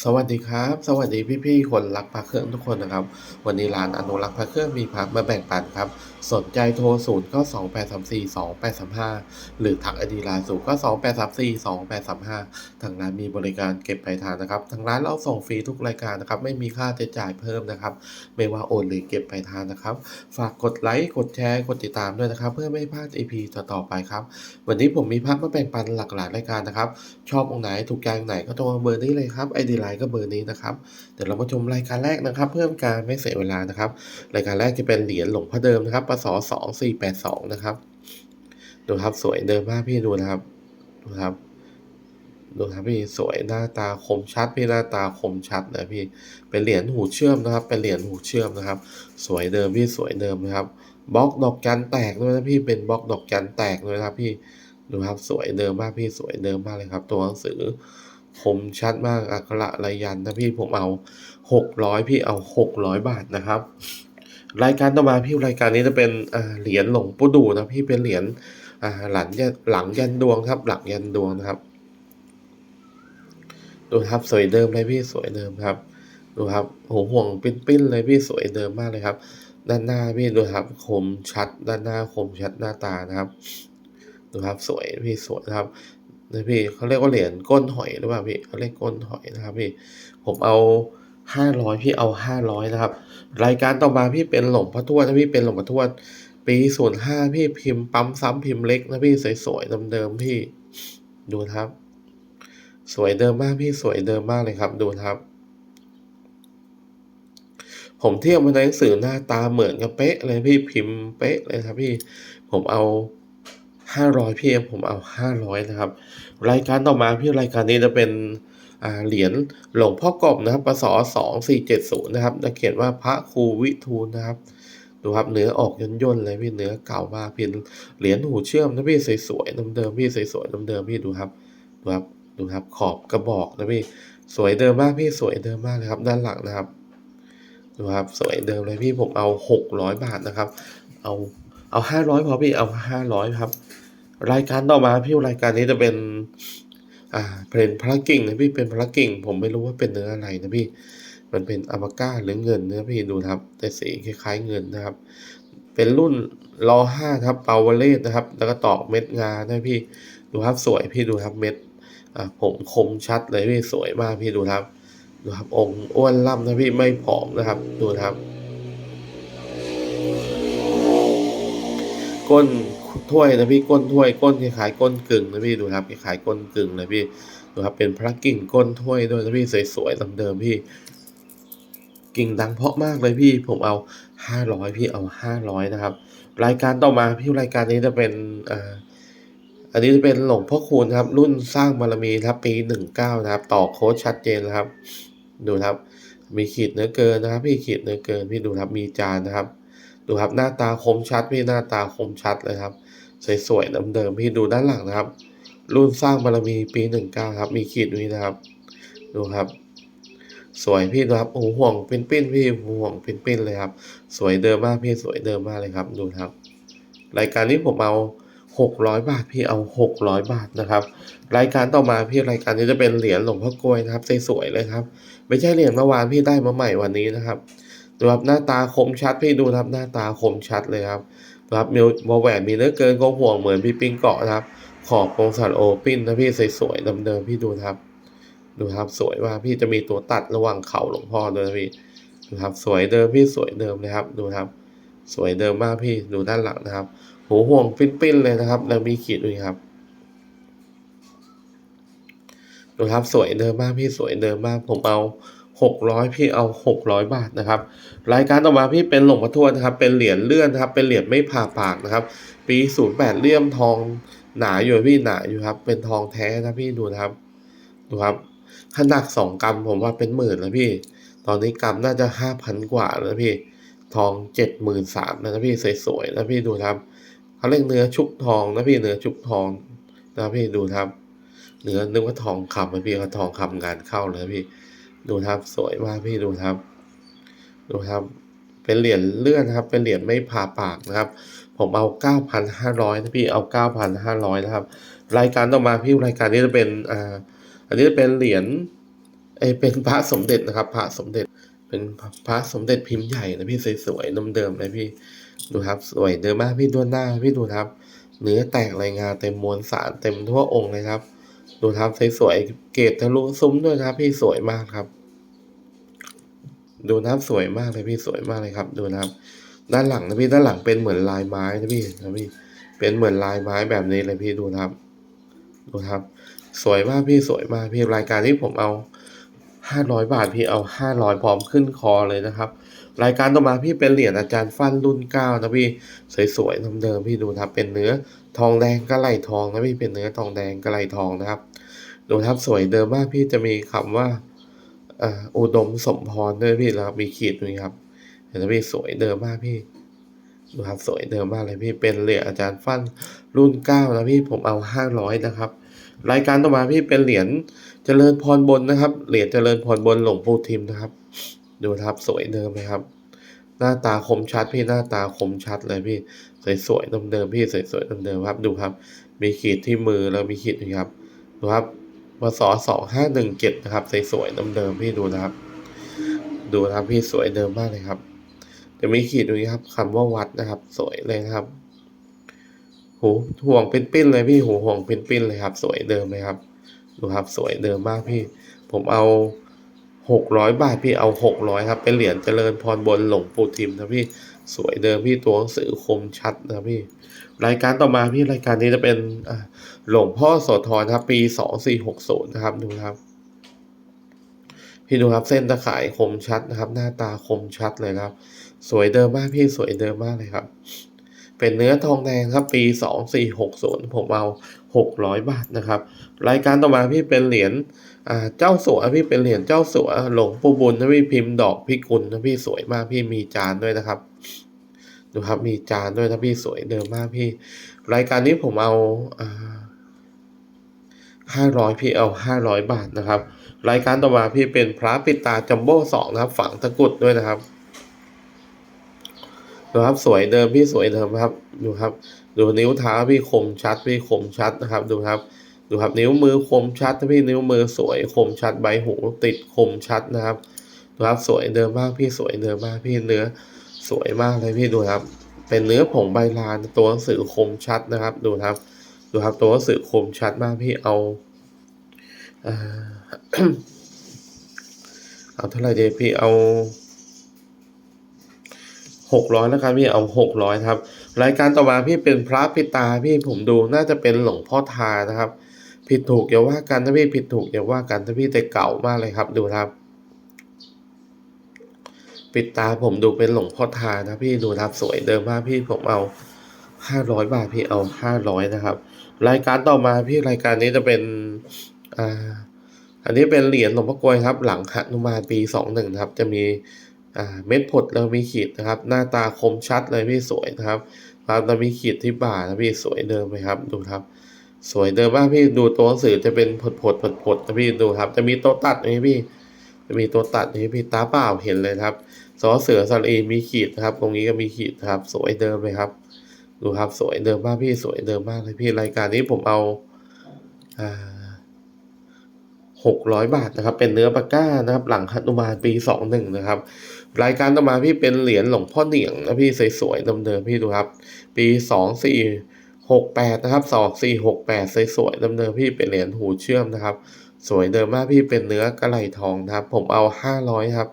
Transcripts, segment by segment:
สวัสดีครับ สวัสดีพี่ๆคนรักพระเครื่องทุกคนนะครับ วันนี้ร้านอนุรักษ์พระเครื่องมีพักมาแบ่งปันครับ สนใจโทร0ก็2 8 3 4 2 8 3 5หรือทักไอดีไลน์ก็2 8 3 4 2 8 3 5ทางร้านมีบริการเก็บปลายทางนะครับทางร้านเราส่งฟรีทุกรายการนะครับ ไม่มีค่าใช้จ่ายเพิ่มนะครับ ไม่ว่าโอนหรือเก็บปลายทางนะครับ ฝากกดไลค์กดแชร์กดติดตามด้วยนะครับ เพื่อไม่พลาด EP ต่อไปครับวันนี้ผมมีพักมาแบ่งปันหลากหลายรายการนะครับ ชอบองไหนถูกใจองไหนก็โทรเบอร์นี้เลยครับไอดีไลน์ก็เบอร์นี้นะครับเดี๋ยวเรามาชมรายการแรกนะครับ เพื่อการไม่เสียเวลานะครับ รายการแรกจะเป็นเหรียญหลวงพ่อเดิมนะครับปศสองสี่แปดสองนะครับดูครับสวยเดิมมากพี่ดูนะครับดูครับดูครับพี่สวยหน้าตาคมชัดพี่หน้าตาคมชัดนะพี่เป็นเหรียญหูเชื่อมนะครับ เป็นเหรียญหูเชื่อมนะครับ สวยเดิมพี่สวยเดิมนะครับบล็อกดอกจันแตกด้วยนะพี่เป็นบล็อกดอกจันแตกด้วยนะครับพี่ดูครับสวยเดิมมากพี่สวยเดิมมากเลยครับ ตัวหนังสือ คมชัดมากอักขระลายยันนะพี่ผมเอาหกร้อยพี่เอาหกร้อยบาทนะครับ รายการต่อมาพี่รายการนี้จะเป็นเหรียญหลวงปู่ดูนะพี่เป็นเหรียญหลังยันหลังยันดวงครับ หลังยันดวงนะครับ ดูครับสวยเดิมเลยพี่สวยเดิมครับ ดูครับโหห่วงปิ้นๆเลยพี่สวยเดิมมากเลยครับ ด้านหน้าพี่ดูครับคมชัด ด้านหน้าคมชัดหน้าตานะครับดูครับสวยพี่สวยนะครับ นะพี่เขาเรียกว่าเหรียญก้นหอยหรือเปล่าพี่เขาเรียกก้นหอยนะครับพี่ผมเอาห้าร้อยพี่เอาห้าร้อยนะครับ รายการต่อมาพี่เป็นหลงพ่อทวดนะพี่เป็นหลงพ่อทวดปีศูนย์ห้าพี่พิมพ์ปั๊มซ้ำพิมพ์เล็กนะพี่สวยๆเดิมๆพี่ดูครับ สวยเดิมมากพี่สวยเดิมมากเลยครับ ดูครับ ผมเทียบมาในหนังสือหน้าตาเหมือนกันเป๊ะเลยพี่พิมพ์เป๊ะเลยครับพี่ผมเอา ห้าร้อยพี่ผมเอาห้าร้อยนะครับ รายการต่อมาพี่รายการนี้จะเป็นเหรียญหลวงพ่อกบนะครับปศสองสี่เจ็ดศูนย์นะครับจะเขียนว่าพระครูวิทูลนะครับ ดูครับเนื้อออกย่นๆเลยพี่เนื้อเก่ามากพี่เหรียญหูเชื่อมนะพี่สวยๆเดิมๆพี่สวยๆเดิมๆพี่ดูครับดูครับดูครับขอบกระบอกนะพี่สวยเดิมมากพี่สวยเดิมมากเลยครับ ด้านหลังนะครับดูครับสวยเดิมเลยพี่ผมเอาหกร้อยบาทนะครับ เอา เอาห้าร้อยพอพี่เอาห้าร้อยครับ รายการต่อมาพี่รายการนี้จะเป็น อ่าเป็นพระกิ่งนะพี่เป็นพระกิ่ง ผมไม่รู้ว่าเป็นเนื้ออะไรนะพี่ มันเป็นอมาก้าหรือเงินเนะพี่ดูครับ แต่สีคล้ายๆเงินนะครับ เป็นรุ่นรอห้าครับเปาวเลสนะครับ แล้วก็ตอกเม็ดงานะพี่ดูครับสวยพี่ดูครับเม็ดอ่าผมคมชัดเลยพี่สวยมากพี่ดูครับดูครับองค์อ้วนล่ำนะพี่ไม่ผอมนะครับ ดูครับ ก้นถ้วยนะพี่ก้นถ้วยก้นคล้ายๆก้นกึ่งนะพี่ดูครับคล้ายๆก้นกึ่งเลยพี่ดูครับเป็นพระกิ่งก้นถ้วยด้วยนะพี่สวยๆเดิมพี่ กิ่งดังเพาะมากเลยพี่ผมเอาห้าร้อยพี่เอาห้าร้อยนะครับ รายการต่อมาพี่รายการนี้จะเป็นอ่าอันนี้จะเป็นหลวงพ่อคูณครับ รุ่นสร้างบารมีครับปีหนึ่งเก้านะครับต่อโค้ดชัดเจนนะครับ ดูครับ มีขีดเนื้อเกินนะครับ พี่ขีดเนื้อเกินพี่ดูครับมีจานนะครับ ดูครับหน้าตาคมชัดพี่หน้าตาคมชัดเลยครับ สวยๆเดิมๆพี่ดูด้านหลังนะครับ รุ่นสร้างบารมีปีหนึ่งเก้าครับ มีขีดนี้นะครับ ดูครับ สวยพี่นะครับโอ้โหห่วงปิ้นปิ้นๆพี่ห่วงปิ้นปิ้นๆเลยครับ สวยเดิมมากพี่สวยเดิมมากเลยครับ ดูครับ รายการนี้ผมเอาหกร้อยบาทพี่เอาหกร้อยบาทนะครับ รายการต่อมาพี่รายการนี้จะเป็นเหรียญหลวงพ่อกลวยนะครับสวยๆเลยครับ ไม่ใช่เหรียญเมื่อวานพี่ได้มาใหม่วันนี้นะครับ ดูครับหน้าตาคมชัดพี่ดูครับหน้าตาคมชัดเลยครับครับมีวอแหวนมีเนื้อเกินก็ห่วงเหมือนพี่ปิ้งเกาะนะครับ ขอบโครงสัตว์โอปิ้นนะพี่สวยๆเดิมๆพี่ดูครับ ดูครับสวยมาพี่จะมีตัวตัดระหว่างเข่าหลวงพ่อด้วยนะพี่ดูครับสวยเดิมพี่สวยเดิมเลยครับ ดูครับ สวยเดิมมากพี่ดูด้านหลังนะครับหูห่วงปิ้นๆเลยนะครับ แล้วมีขีดด้วยครับดูครับสวยเดิมมากพี่สวยเดิมมากผมเอา หกร้อยพี่เอาหกร้อยบาทนะครับ รายการต่อมาพี่เป็นหลวงพ่อทวดนะครับ เป็นเหรียญเลื่อนนะครับ เป็นเหรียญไม่ผ่าปากนะครับ ปีศูนย์แปดเลี่ยมทองหนาอยู่พี่หนาอยู่ครับ เป็นทองแท้นะพี่ดูนะครับ ดูครับขนาดสองกรัมผมว่าเป็นหมื่นแล้วพี่ ตอนนี้กรัมน่าจะห้าพันกว่าแล้วพี่ ทองเจ็ดหมื่นสามนะพี่สวยๆนะพี่ดูครับเขาเรียกเนื้อชุบทองนะพี่เนื้อชุบทองนะพี่ดูครับ เนื้อนึกว่าทองคำนะพี่เขาทองคำงานเข้าเลยพี่ ดูครับสวยมากพี่ดูครับ ดูครับ เป็นเหรียญเลื่อนครับ เป็นเหรียญไม่ผ่าปากนะครับ ผมเอาเก้าพันห้าร้อยนะพี่เอาเก้าพันห้าร้อยนะครับ รายการต่อมาพี่รายการนี้จะเป็นอ่าอันนี้จะเป็นเหรียญเอเป็นพระสมเด็จนะครับ พระสมเด็จเป็นพระสมเด็จพิมพ์ใหญ่นะพี่สวยๆเดิมๆเลยพี่ดูครับ สวยเดิมมากพี่ดูหน้าพี่ดูครับ เนื้อแตกรายงานเต็มมวลสารเต็มทั่วองค์เลยครับ ดูครับสวยๆเกรดทะลุซุ้มด้วยครับ พี่สวยมากครับ ดูนะครับสวยมากเลยพี่สวยมากเลยครับ ดูนะครับด้านหลังนะพี่ด้านหลังเป็นเหมือนลายไม้นะพี่นะพี่ เป็นเหมือนลายไม้แบบนี้เลยพี่ดูนะครับ ดูครับ สวยมากพี่สวยมากพี่รายการที่ผมเอาห้าร้อยบาทพี่เอาห้าร้อยพร้อมขึ้นคอเลยนะครับ รายการต่อมาพี่เป็นเหรียญอาจารย์ฟันรุ่นเก้านะพี่สวยๆเดิมๆพี่ดูครับเป็นเนื้อทองแดงกระไหลทองนะพี่เป็นเนื้อทองแดงกระไหลทองนะครับ ดูครับสวยเดิมมากพี่จะมีคำว่าอ่าอุดมสมพรด้วยพี่แล้วมีขีดด้วยครับเห็นไหมพี่สวยเดิมมากพี่ดูครับสวยเดิมมากเลยพี่เป็นเหรียญอาจารย์ฟันรุ่นเก้านะพี่ผมเอาห้าร้อยนะครับ รายการต่อมาพี่เป็นเหรียญเจริญพรบนนะครับ เหรียญเจริญพรบนหลวงปู่ทิมนะครับ ดูครับสวยเดิมไหมครับ หน้าตาคมชัดพี่หน้าตาคมชัดเลยพี่สวยๆเดิมๆพี่สวยๆเดิมๆครับ ดูครับ มีขีดที่มือแล้วมีขีดนะครับดูครับ พศสองห้าหนึ่งเจ็ดนะครับสวยๆเดิมๆพี่ดูนะครับ ดูนะครับพี่สวยเดิมมากเลยครับจะมีขีดตรงนี้ครับคำว่าวัดนะครับ สวยเลยนะครับหูห่วงเป็นปิ้นเลยพี่หูห่วงเป็นปิ้นเลยครับ สวยเดิมเลยครับ ดูครับสวยเดิมมากพี่ ผมเอาหกร้อยบาทพี่เอาหกร้อยครับ เป็นเหรียญเจริญพรบนหลวงปู่ทิมนะพี่ สวยเดิมพี่ตัวหนังสือคมชัดนะพี่ รายการต่อมาพี่รายการนี้จะเป็นหลวงพ่อโสธรครับปีสองสี่หกศูนย์นะครับดูครับ พี่ดูครับเส้นตะข่ายคมชัดนะครับ หน้าตาคมชัดเลยครับ สวยเดิมมากพี่สวยเดิมมากเลยครับ เป็นเนื้อทองแดงครับ ปีสองสี่หกศูนย์ผมเอาหกร้อยบาทนะครับ รายการต่อมาพี่เป็นเหรียญเจ้าสัวพี่เป็นเหรียญเจ้าสัวหลวงปู่บุญนะพี่พิมพ์ดอกพิกุลนะพี่สวยมากพี่มีจานด้วยนะครับ ดูครับมีจานด้วยนะพี่สวยเดิมมากพี่ รายการนี้ผมเอาห้าร้อยพี่เอาห้าร้อยบาทนะครับ รายการต่อมาพี่เป็นพระปิดตาจัมโบ้สองนะครับ ฝังตะกรุดด้วยนะครับดูครับสวยเดิมพี่สวยเดิมครับดูครับ ดูนิ้วเท้าพี่คมชัดพี่คมชัดนะครับดูครับดูครับนิ้วมือคมชัดพี่นิ้วมือสวยคมชัดใบหูติดคมชัดนะครับดูครับสวยเดิมมากพี่สวยเดิมมากพี่เนื้อ สวยมากเลยพี่ดูครับ เป็นเนื้อผงใบลานตัวหนังสือคมชัดนะครับ ดูครับ ดูครับตัวหนังสือคมชัดมากพี่เอาเอาเท่าไหร่ดีพี่เอาหกร้อยแล้วกันพี่เอาหกร้อยครับ รายการต่อมาพี่เป็นพระปิตาพี่ผมดูน่าจะเป็นหลวงพ่อทานะครับ ผิดถูกอย่าว่ากันถ้าพี่ผิดถูกอย่าว่ากันถ้าพี่แต่เก่ามากเลยครับดูครับ ปิดตาผมดูเป็นหลวงพ่อทานะพี่ดูรับสวยเดิมมากพี่ผมเอาห้าร้อยบาทพี่เอาห้าร้อยนะครับ รายการต่อมาพี่รายการนี้จะเป็นอ่าอันนี้เป็นเหรียญหลวงพ่อกลวยครับ หลังหนุมานปีสองหนึ่งครับ จะมีอ่าเม็ดผดแล้วมีขีดนะครับ หน้าตาคมชัดเลยพี่สวยนะครับครับแล้วมีขีดที่บ่านะพี่สวยเดิมไหมครับ ดูครับ สวยเดิมมากพี่ดูตัวหนังสือจะเป็นผดผดผดผดนะพี่ดูครับ จะมีโตัวตัดนี่พี่ จะมีตัวตัดนี่พี่ตาเปล่าเห็นเลยครับสอเสือสลีมีขีดนะครับ ตรงนี้ก็มีขีดครับ สวยเดิมไหมครับ ดูครับสวยเดิมมากพี่สวยเดิมมากเลยพี่รายการนี้ผมเอาหกร้อยบาทนะครับ เป็นเนื้อปาก้านะครับ หลังฮันุมานปีสองหนึ่งนะครับ รายการต่อมาพี่เป็นเหรียญหลวงพ่อเหนียงนะพี่สวยๆเดิมๆพี่ดูครับ ปีสองสี่หกแปดนะครับสองสี่หกแปดสวยๆเดิมๆพี่เป็นเหรียญหูเชื่อมนะครับ สวยเดิมมากพี่เป็นเนื้อกระไหลทองนะครับ ผมเอาห้าร้อยครับ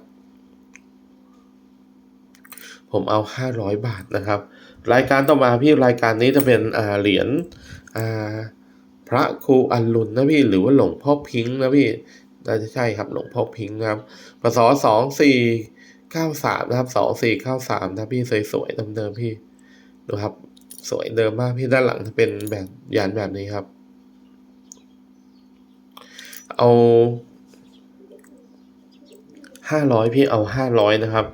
ผมเอาห้าร้อยบาทนะครับ รายการต่อมาพี่รายการนี้จะเป็นอ่าเหรียญอ่าพระครูอันลุนนะพี่หรือว่าหลวงพ่อพิงค์นะพี่น่าจะใช่ครับหลวงพ่อพิงค์นะครับพศสองสี่เก้าสามนะครับสองสี่เก้าสามนะพี่สวยๆเดิมๆพี่ดูครับ สวยเดิมมากพี่ด้านหลังจะเป็นแบบยานแบบนี้ครับ เอาห้าร้อยพี่เอาห้าร้อยนะครับ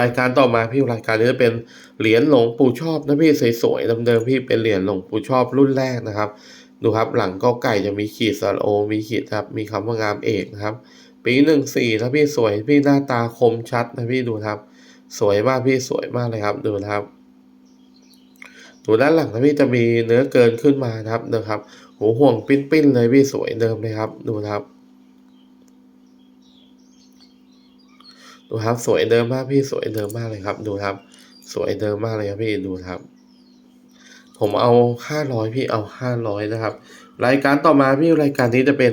รายการต่อมาพี่รายการนี้จะเป็นเหรียญหลวงปู่ชอบนะพี่สวยๆเดิมๆพี่เป็นเหรียญหลวงปู่ชอบรุ่นแรกนะครับ ดูครับหลังก็ไก่จะมีขีดสระโอมีขีดครับ มีคำว่างามเอกนะครับ ปีหนึ่งสี่นะพี่สวยพี่หน้าตาคมชัดนะพี่ดูครับ สวยมากพี่สวยมากเลยครับดูนะครับดูด้านหลังนะพี่จะมีเนื้อเกินขึ้นมานะครับนะครับ หูห่วงปิ้นๆเลยพี่สวยเดิมเลยครับ ดูครับ ดูครับสวยเดิมมากพี่สวยเดิมมากเลยครับ ดูครับ สวยเดิมมากเลยครับพี่ดูครับ ผมเอาห้าร้อยพี่เอาห้าร้อยนะครับ รายการต่อมาพี่รายการนี้จะเป็น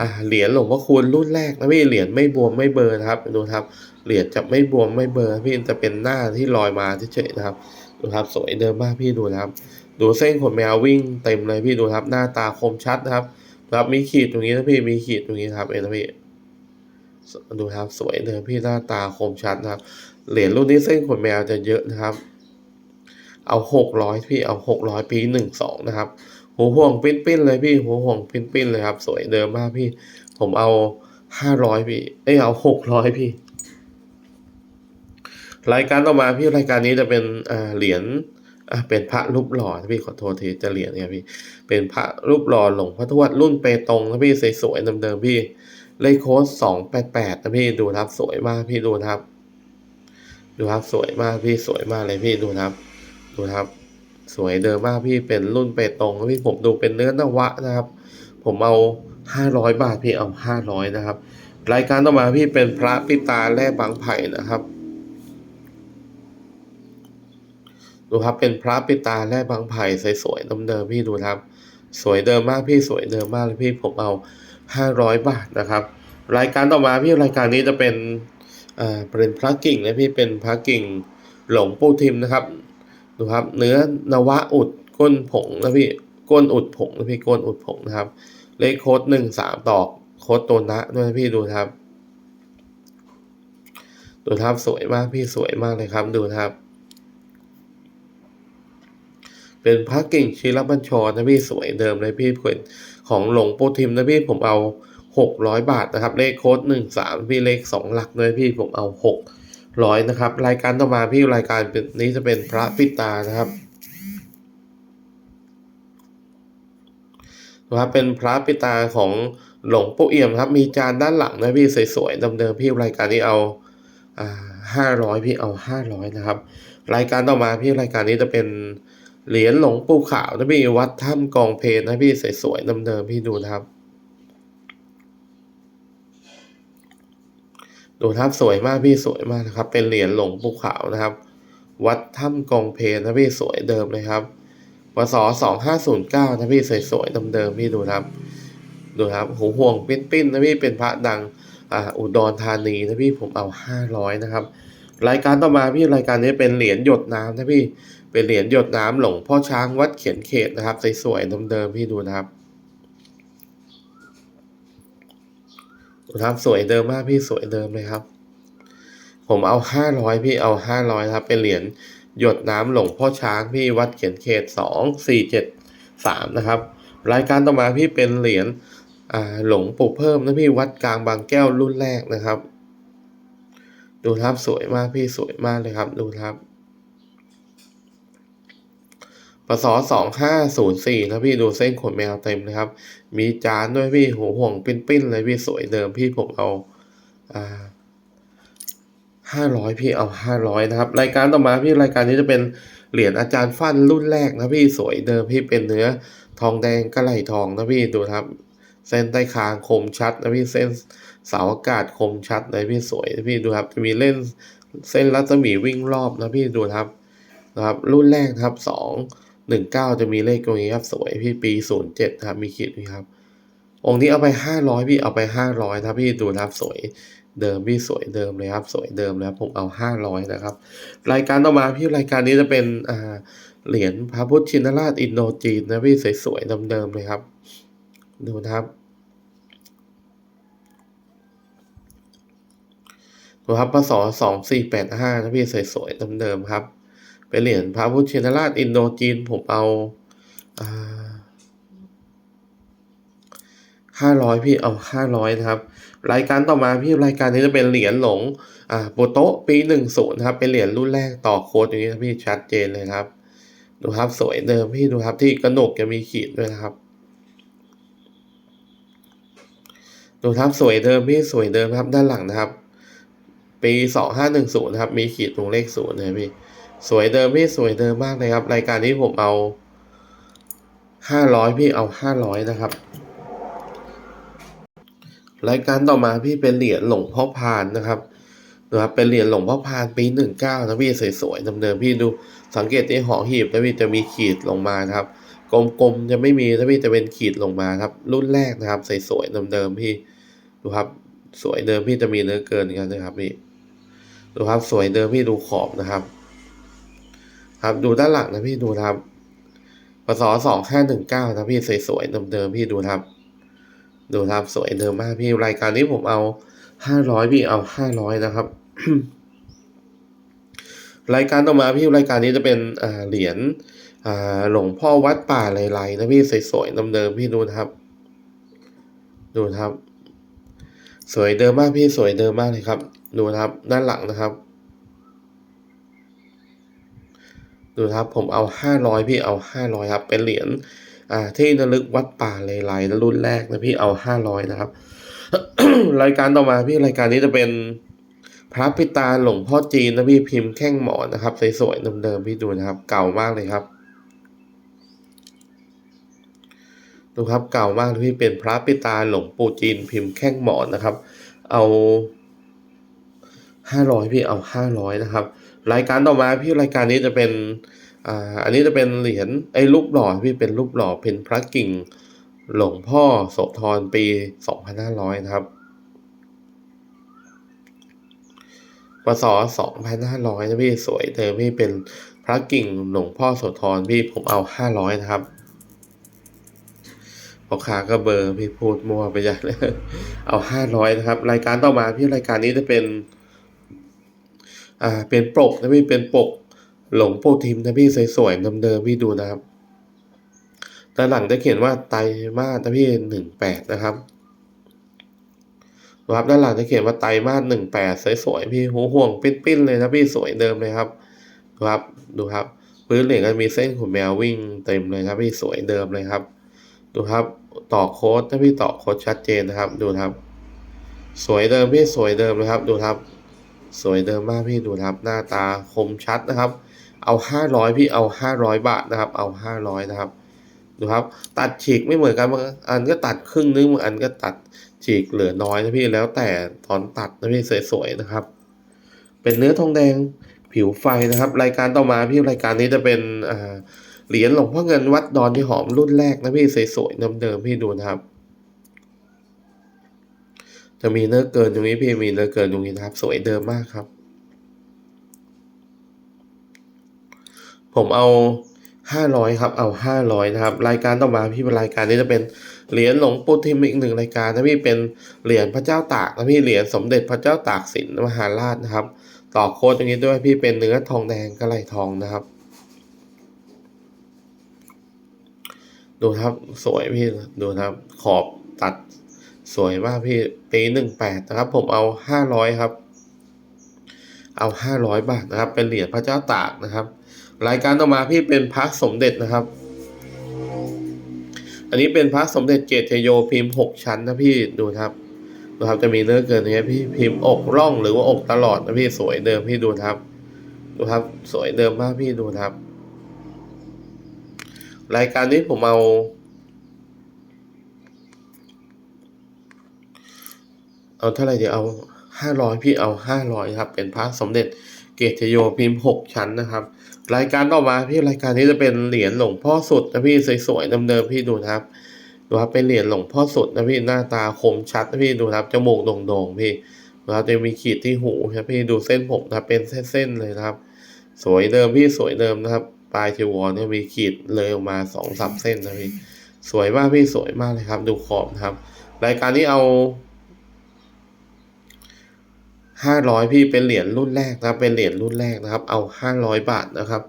อ่าเหรียญหลวงพ่อคูณรุ่นแรกนะพี่เหรียญไม่บวมไม่เบอร์นะครับ ดูครับ เหรียญจะไม่บวมไม่เบอร์พี่จะเป็นหน้าที่ลอยมาเฉยๆนะครับ ดูครับ สวยเดิมมากพี่ดูนะครับ ดูเส้นขนแมววิ่งเต็มเลยพี่ดูครับ หน้าตาคมชัดนะครับครับมีขีดตรงนี้นะพี่มีขีดตรงนี้ครับเอ็นะพี่ดูครับสวยเดิมพี่หน้าตาคมชัดนะครับ เหรียญรุ่นนี้เส้นขนแมวจะเยอะนะครับ เอาหกร้อยพี่เอาหกร้อยปีหนึ่งสองนะครับหัวห่วงปิ้นปิ้นเลยพี่หัวห่วงปิ้นปิ้นเลยครับ สวยเดิมมากพี่ ผมเอาห้าร้อยพี่เอ้ยเอาหกร้อยพี่ รายการต่อมาพี่รายการนี้จะเป็นอ่าเหรียญ อ่าเป็นพระรูปหล่อนะพี่ขอโทษทีจะเหรียญเนี่ยพี่ เป็นพระรูปหล่อหลวงพ่อทวดรุ่นเปตงนะพี่สวยๆเดิมๆพี่เลขโค้ดสองแปดแปดนะพี่ดูครับสวยมากพี่ดูครับ ดูครับสวยมากพี่สวยมากเลยพี่ดูครับ ดูครับ สวยเดิมมากพี่เป็นรุ่นเปตงนะพี่ผมดูเป็นเนื้อนวะนะครับ ผมเอาห้าร้อยบาทพี่เอาห้าร้อยนะครับ รายการต่อมาพี่เป็นพระปิตาแร่บางไผ่นะครับ ดูครับเป็นพระปิตาแร่บางไผ่สวยๆเดิมๆพี่ดูครับ สวยเดิมมากพี่สวยเดิมมากเลยพี่ผมเอาห้าร้อยบาทนะครับ รายการต่อมาพี่รายการนี้จะเป็นอ่าเป็นพระกิ่งนะพี่เป็นพระกิ่งหลงปูทิมนะครับ ดูครับ เนื้อนวะอุดก้นผงนะพี่ก้นอุดผงนะพี่ก้นอุดผงนะครับเลขโค้ดหนึ่งสามตอกโค้ดตัวนะด้วยนะพี่ดูครับ ดูครับสวยมากพี่สวยมากเลยครับดูครับ เป็นพระกิ่งชิรบัญชรนะพี่สวยเดิมเลยพี่เพื่อนของหลวงปู่ทิมนะพี่ผมเอาหกร้อยบาทนะครับ เลขโค้ดหนึ่งสามพี่เลขสองหลักเลยพี่ผมเอาหกร้อยนะครับ รายการต่อมาพี่รายการนี้จะเป็นพระปิตานะครับนะครับเป็นพระปิตาของหลวงปู่เอี่ยมครับ มีจานด้านหลังนะพี่สวยๆเดิมๆพี่รายการนี้เอาห้าร้อยพี่เอาห้าร้อยนะครับ รายการต่อมาพี่รายการนี้จะเป็น เหรียญหลงปูขาวนะพี่วัดถ้ำกองเพลนนะพี่สวยๆเดิมๆพี่ดูนะครับ ดูครับสวยมากพี่สวยมากนะครับ เป็นเหรียญหลงปูขาวนะครับ วัดถ้ำกองเพลนนะพี่สวยเดิมเลยครับพศสองห้าศูนย์เก้านะพี่สวยๆเดิมๆพี่ดูนะครับ ดูนะครับหูห่วงปิ้นปิ้นๆนะพี่เป็นพระดังอ่าอุดรธานีนะพี่ผมเอาห้าร้อยนะครับ รายการต่อมาพี่รายการนี้เป็นเหรียญหยดน้ำนะพี่ เป็นเหรียญหยดน้ำหลวงพ่อช้างวัดเขียนเขตนะครับสวยๆเดิมๆพี่ดูนะครับดูนะครับสวยเดิมมากพี่สวยเดิมเลยครับ ผมเอาห้าร้อยพี่เอาห้าร้อยครับ เป็นเหรียญหยดน้ำหลวงพ่อช้างพี่วัดเขียนเขตสองสี่เจ็ดสามนะครับ รายการต่อมาพี่เป็นเหรียญหลวงปู่เพิ่มนะพี่วัดกลางบางแก้วรุ่นแรกนะครับ ดูครับสวยมากพี่สวยมากเลยครับ ดูครับ ปศสองห้าศูนย์สี่นะพี่ดูเส้นขนแมวเต็มนะครับ มีจานด้วยพี่หัวห่วงปิ้นๆเลยพี่สวยเดิมพี่ผมเอาอ่าห้าร้อยพี่เอาห้าร้อยนะครับ รายการต่อมาพี่รายการนี้จะเป็นเหรียญอาจารย์ฟันรุ่นแรกนะพี่สวยเดิมพี่เป็นเนื้อทองแดงกระไหลทองนะพี่ดูครับ เส้นใต้คางคมชัดนะพี่เส้นเสาอากาศคมชัดเลยพี่สวยนะพี่ดูครับจะมีเล่นเส้นรัศมีวิ่งรอบนะพี่ดูครับนะครับ รุ่นแรกครับสอง หนึ่งเก้าจะมีเลขตรงนี้ครับสวยพี่ปีศูนย์เจ็ดครับมีขีดนี่ครับ องค์นี้เอาไปห้าร้อยพี่เอาไปห้าร้อยครับพี่ดูนะครับสวยเดิมพี่สวยเดิมเลยครับ สวยเดิมแล้วผมเอาห้าร้อยนะครับ รายการต่อมาพี่รายการนี้จะเป็นอ่าเหรียญพระพุทธชินราชอินโดจีนนะพี่สวยๆเดิมๆเลยครับ ดูนะครับดูครับพศสองสี่แปดห้านะพี่สวยๆเดิมๆครับ เป็นเหรียญพระพุทธชินราชอินโดจีน ผมเอาห้าร้อยพี่เอาห้าร้อยนะครับ รายการต่อมาพี่รายการนี้จะเป็นเหรียญหลงอ่าโปโตปีหนึ่งศูนย์ครับ เป็นเหรียญรุ่นแรกต่อโค้ดอย่างนี้นะพี่ชัดเจนเลยครับ ดูครับสวยเดิมพี่ดูครับที่กระหนกจะมีขีดด้วยนะครับดูครับสวยเดิมพี่สวยเดิมครับด้านหลังนะครับ ปีสองห้าหนึ่งศูนย์ครับ มีขีดตรงเลขศูนย์เลยพี่ สวยเดิมพี่สวยเดิมมากเลยครับ รายการนี้ผมเอาห้าร้อยพี่เอาห้าร้อยนะครับ รายการต่อมาพี่เป็นเหรียญหลวงพ่อพานนะครับนะครับเป็นเหรียญหลวงพ่อพานปีหนึ่งเก้านะพี่สวยๆเดิมพี่ดูสังเกตที่หอหีบนะพี่จะมีขีดลงมาครับ กลมๆจะไม่มีนะพี่จะเป็นขีดลงมาครับ รุ่นแรกนะครับสวยๆเดิมๆพี่ดูครับ สวยเดิมพี่จะมีเนื้อเกินกันนะครับพี่ดูครับสวยเดิมพี่ดูขอบนะครับ ครับ ดูด้านหลังนะพี่ดูครับพศสองห้าหนึ่งเก้านะพี่สวยๆเดิมๆพี่ดูครับ ดูครับสวยเดิมมากพี่รายการนี้ผมเอาห้าร้อยพี่เอาห้าร้อยนะครับ รายการต่อมาพี่รายการนี้จะเป็นเหรียญหลวงพ่อวัดป่าไรๆนะพี่สวยๆเดิมๆพี่ดูครับ ดูครับ สวยเดิมมากพี่สวยเดิมมากเลยครับ ดูครับ ด้านหลังนะครับ ดูครับผมเอาห้าร้อยพี่เอาห้าร้อยครับ เป็นเหรียญอ่าที่ระลึกวัดป่าเลไลนะรุ่นแรกนะพี่เอาห้าร้อยนะครับ รายการต่อมาพี่รายการนี้จะเป็นพระพิตาหลวงพ่อจีนนะพี่พิมพ์แข้งหมอนนะครับสวยๆเดิมๆพี่ดูนะครับ เก่ามากเลยครับ ดูครับเก่ามากพี่เป็นพระพิตาหลวงปู่จีน พิมพ์แข้งหมอนนะครับ เอา ห้าร้อยพี่เอาห้าร้อยนะครับ รายการต่อมาพี่รายการนี้จะเป็นอ่าอันนี้จะเป็นเหรียญไอ้รูปหล่อพี่เป็นรูปหล่อเป็นพระกิ่งหลวงพ่อโสธรปีสองพันห้าร้อยนะครับปศสองพันห้าร้อยนะพี่สวยเธอพี่เป็นพระกิ่งหลวงพ่อโสธรพี่ผมเอาห้าร้อยนะครับพอค้าก็เบอร์พี่พูดมั่วไปใหญ่เลย เอาห้าร้อยนะครับ รายการต่อมาพี่รายการนี้จะเป็น อ่าเป็นปกนะพี่เป็นปก หลงโปรทิมนะพี่สวยๆเดิมๆพี่ดูนะครับด้านหลังจะเขียนว่าไตรมาสนะพี่หนึ่งแปดนะครับดูครับด้านหลังจะเขียนว่าไตรมาสหนึ่งแปดสวยๆพี่หูห่วงปิ้นๆเลยนะพี่สวยเดิมเลยครับดูครับดูครับพื้นเหล็กก็มีเส้นขนแมววิ่งเต็มเลยครับพี่สวยเดิมเลยครับ ดูครับต่อโค้ดนะพี่ต่อโค้ดชัดเจนนะครับ ดูครับ สวยเดิมพี่สวยเดิมนะครับ ดูครับ สวยเดิมมากพี่ดูนะครับหน้าตาคมชัดนะครับ เอาห้าร้อยพี่เอาห้าร้อยบาทนะครับ เอาห้าร้อยนะครับดูครับ ตัดฉีกไม่เหมือนกันบางอันก็ตัดครึ่งนึงบางอันก็ตัดฉีกเหลือน้อยนะพี่แล้วแต่ตอนตัดนะพี่สวยๆนะครับ เป็นเนื้อทองแดงผิวไฟนะครับ รายการต่อมาพี่รายการนี้จะเป็นเหรียญหลวงพ่อเงินวัดดอนที่หอมรุ่นแรกนะพี่สวยๆเดิมๆพี่ดูนะครับ จะมีเนื้อเกินตรงนี้พี่มีเนื้อเกินตรงนี้นะครับ สวยเดิมมากครับ ผมเอาห้าร้อยครับ เอาห้าร้อยนะครับ รายการต่อมาพี่เป็นรายการนี้จะเป็นเหรียญหลวงปู่ทิมอีกหนึ่งรายการนะพี่เป็นเหรียญพระเจ้าตากนะพี่เหรียญสมเด็จพระเจ้าตากสินมหาราชนะครับ ต่อโค้ดตรงนี้ด้วยพี่เป็นเนื้อทองแดงกระไหลทองนะครับ ดูครับสวยพี่ดูครับขอบตัด สวยมากพี่ปีหนึ่งแปดนะครับ ผมเอาห้าร้อยครับ เอาห้าร้อยบาทนะครับ เป็นเหรียญพระเจ้าตากนะครับ รายการต่อมาพี่เป็นพระสมเด็จนะครับ อันนี้เป็นพระสมเด็จเกตโยพิมพ์หกชั้นนะพี่ดูครับดูครับจะมีเนื้อเกินอย่างเงี้พี่พิมพ์อกร่องหรือว่าอกตลอดนะพี่สวยเดิมพี่ดูครับ ดูครับ สวยเดิมมากพี่ดูครับ รายการนี้ผมเอา เอาเท่าไหร่เดี๋ยวเอาห้าร้อยพี่เอาห้าร้อยครับ เป็นพระสมเด็จเกตโยพิมพ์หกชั้นนะครับ รายการต่อมาพี่รายการนี้จะเป็นเหรียญหลวงพ่อสุดนะพี่สวยๆเดิมๆพี่ดูนะครับดูครับเป็นเหรียญหลวงพ่อสุดนะพี่หน้าตาคมชัดนะพี่ดูครับจมูกโด่งๆพี่ดูครับจะมีขีดที่หูครับพี่ดูเส้นผมนะเป็นเส้นๆเลยนะครับ สวยเดิมพี่สวยเดิมนะครับปลายจีวรเนี่ยมีขีดเลยออกมาสองสามเส้นนะพี่สวยมากพี่สวยมากเลยครับ ดูขอบนะครับ รายการนี้เอา ห้าร้อยพี่เป็นเหรียญรุ่นแรกนะครับเป็นเหรียญรุ่นแรกนะครับ เอาห้าร้อยบาทนะครับ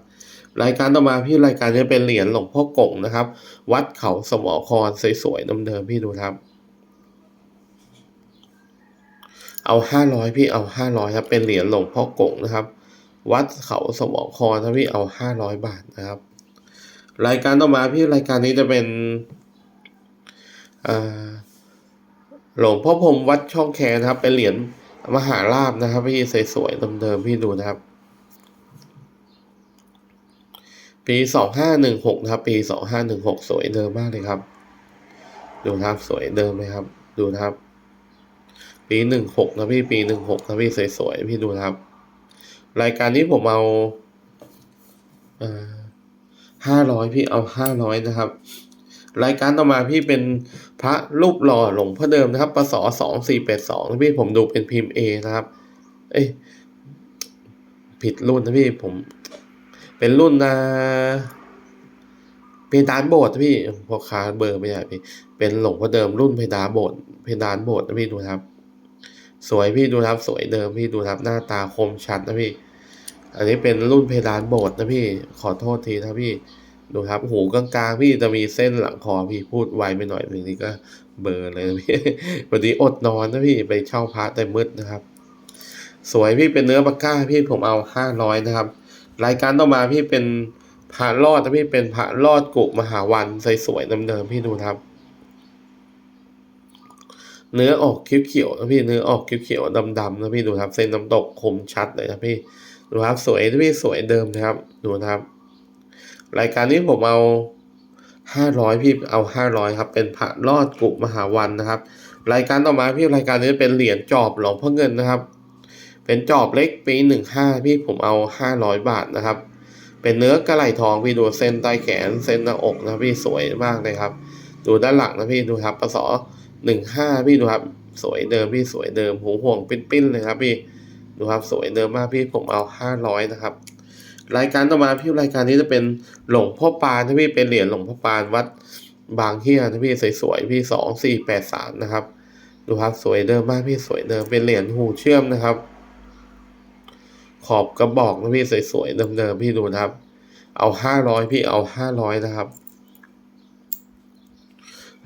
รายการต่อมาพี่รายการนี้เป็นเหรียญหลวงพ่อกงนะครับ วัดเขาสมอครสวยๆเดิมๆพี่ดูครับ เอาห้าร้อยพี่เอาห้าร้อยครับ เป็นเหรียญหลวงพ่อกงนะครับ วัดเขาสมอครนะพี่เอาห้าร้อยบาทนะครับ รายการต่อมาพี่รายการนี้จะเป็นอ่าหลวงพ่อพรมวัดช่องแคนะครับ เป็นเหรียญ มหาลาบนะครับ พี่สวยๆเดิมๆพี่ดูนะครับ ปีสองห้าหนึ่งหกนะครับ ปีสองห้าหนึ่งหกสวยเดิมมากเลยครับ ดูนะครับสวยเดิมเลยครับ ดูนะครับ ปีหนึ่งหกนะพี่ปีหนึ่งหกนะพี่สวยๆพี่ดูนะครับ รายการนี้ผมเอาห้าร้อยพี่เอาห้าร้อยนะครับ รายการต่อมาพี่เป็นพระรูปหล่อหลวงพ่อเดิมนะครับปศสองสี่แปดสองพี่ผมดูเป็นพิมพ์เอนะครับ เอ้ยผิดรุ่นนะพี่ผม เป็นรุ่นนะเพดานโบสถ์นะพี่พอคาเบอร์ไม่ได้พี่เป็นหลวงพ่อเดิมรุ่นเพดานโบสถ์เพดานโบสถ์นะพี่ดูครับ สวยพี่ดูครับ สวยเดิมพี่ดูครับหน้าตาคมชัดนะพี่ อันนี้เป็นรุ่นเพดานโบสถ์นะพี่ ขอโทษทีนะพี่ ดูครับหูกลางๆพี่จะมีเส้นหลังคอพี่พูดไวไปหน่อยบางทีก็เบอร์เลยพี่วันนี้อดนอนนะพี่ไปเช่าพระแต่มืดนะครับ สวยพี่เป็นเนื้อปากก้าพี่ผมเอาห้าร้อยนะครับ รายการต่อมาพี่เป็นพระรอดนะพี่เป็นพระรอดกุมหาวันสวยๆเดิมๆพี่ดูครับ เนื้อออกเขียวๆนะพี่เนื้อออกเขียวๆดำๆนะพี่ดูครับ เส้นน้ำตกคมชัดเลยนะพี่ดูครับ สวยนะพี่สวยเดิมนะครับ ดูนะครับ รายการนี้ผมเอาห้าร้อยพี่เอาห้าร้อยครับ เป็นพระรอดกุมหาวันนะครับ รายการต่อมาพี่รายการนี้เป็นเหรียญจอบหลวงพ่อเงินนะครับ เป็นจอบเล็กปีหนึ่งห้าพี่ผมเอาห้าร้อยบาทนะครับ เป็นเนื้อกระไหลทองพี่ดูเส้นใต้แขนเส้นหน้าอกนะพี่สวยมากเลยครับ ดูด้านหลังนะพี่ดูครับปศหนึ่งห้าพี่ดูครับ สวยเดิมพี่สวยเดิมหูห่วงปิ้นๆเลยครับพี่ดูครับสวยเดิมมากพี่ผมเอาห้าร้อยนะครับ รายการต่อมาพี่รายการนี้จะเป็นหลวงพ่อปานนะพี่เป็นเหรียญหลวงพ่อปานวัดบางเฮียนะพี่สวยๆพี่สองสี่แปดสามนะครับดูครับสวยเดิมมากพี่สวยเดิมเป็นเหรียญหูเชื่อมนะครับ ขอบกระบอกนะพี่สวยๆเดิมๆพี่ดูนะครับ เอาห้าร้อยพี่เอาห้าร้อยนะครับ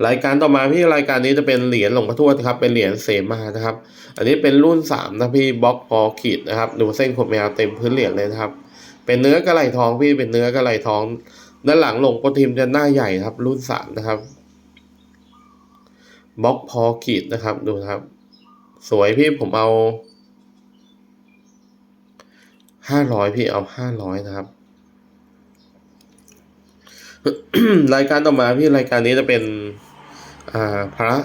รายการต่อมาพี่รายการนี้จะเป็นเหรียญหลวงพ่อทวดครับเป็นเหรียญเสมานะครับ อันนี้เป็นรุ่นสามนะพี่บล็อกพอขีดนะครับ ดูเส้นขนแมวเต็มพื้นเหรียญเลยนะครับ เป็นเนื้อกระไหลทองพี่เป็นเนื้อกระไหลทอง ด้านหลังหลวงพ่อทิมจะหน้าใหญ่ครับ รุ่นสามนะครับบล็อกพอขีดนะครับดูครับ สวยพี่ผมเอาห้าร้อยพี่เอาห้าร้อยนะครับ รายการต่อมาพี่รายการนี้จะเป็นอ่าพระ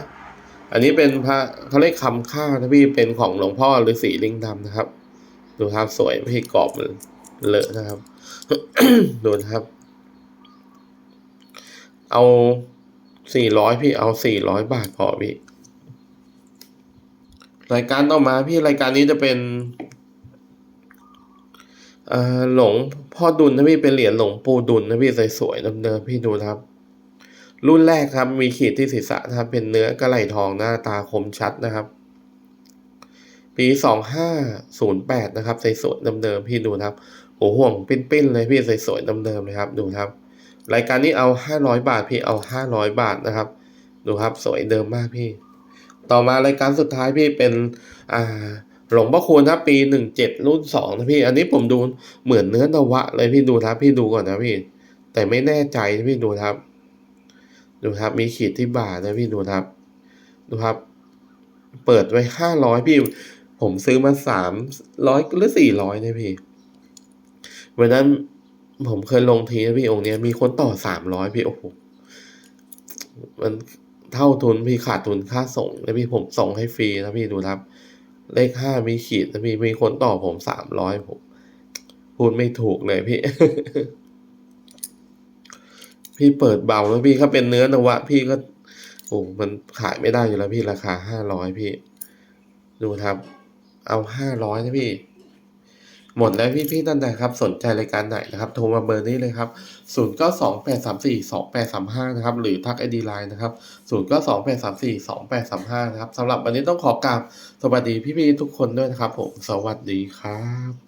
อันนี้เป็นพระเขาเรียกคำค่านะพี่เป็นของหลวงพ่อฤาษีลิงดำนะครับ ดูครับสวยพี่กรอบมัน เลอะนะครับดูนะครับ เอาสี่ร้อยพี่เอาสี่ร้อยบาทพอพี่รายการต่อมาพี่รายการนี้จะเป็นหลวงพ่อดุลนะพี่เป็นเหรียญหลวงปูดุลนะพี่สวยๆเดิมๆพี่ดูนะครับ รุ่นแรกครับ มีขีดที่ศีรษะนะครับ เป็นเนื้อกระไหลทองหน้าตาคมชัดนะครับ ปีสองห้าศูนย์แปดนะครับสวยๆเดิมๆพี่ดูนะครับ โอ้ห่วงปิ้นๆเลยพี่สวยๆเดิมๆเลยครับ ดูครับ รายการนี้เอาห้าร้อยบาทพี่เอาห้าร้อยบาทนะครับ ดูครับสวยเดิมมากพี่ ต่อมารายการสุดท้ายพี่เป็นอ่าหลวงพ่อคูณครับปีหนึ่งเจ็ดรุ่นสองนะพี่ อันนี้ผมดูเหมือนเนื้อนวะเลยพี่ดูครับพี่ดูก่อนนะพี่ แต่ไม่แน่ใจนะพี่ดูครับ ดูครับมีขีดที่บ่านะพี่ดูครับ ดูครับ เปิดไว้ห้าร้อยพี่ ผมซื้อมาสามร้อยหรือสี่ร้อยนะพี่ วันนั้นผมเคยลงทีนะพี่องค์เนี้ยมีคนต่อสามร้อยพี่โอ้โหมันเท่าทุนพี่ขาดทุนค่าส่งนะพี่ผมส่งให้ฟรีนะพี่ดูครับ เลขห้ามีขีดนะพี่มีคนต่อผมสามร้อยผมพูดไม่ถูกเลยพี่ พี่เปิดเบาแล้วพี่ถ้าเป็นเนื้อนวะ พี่ก็โอ้มันขายไม่ได้อยู่แล้วพี่ราคาห้าร้อยพี่ ดูครับ เอาห้าร้อยนะพี่ หมดแล้วพี่ๆท่านใดครับ สนใจรายการไหนนะครับ โทรมาเบอร์นี้เลยครับศูนย์เก้าสองแปดสามสี่สองแปดสามห้านะครับ หรือทักไอดีไลน์นะครับศูนย์เก้าสองแปดสามสี่สองแปดสามห้านะครับสำหรับวันนี้ต้องขอกราบสวัสดีพี่ๆทุกคนด้วยนะครับผม สวัสดีครับ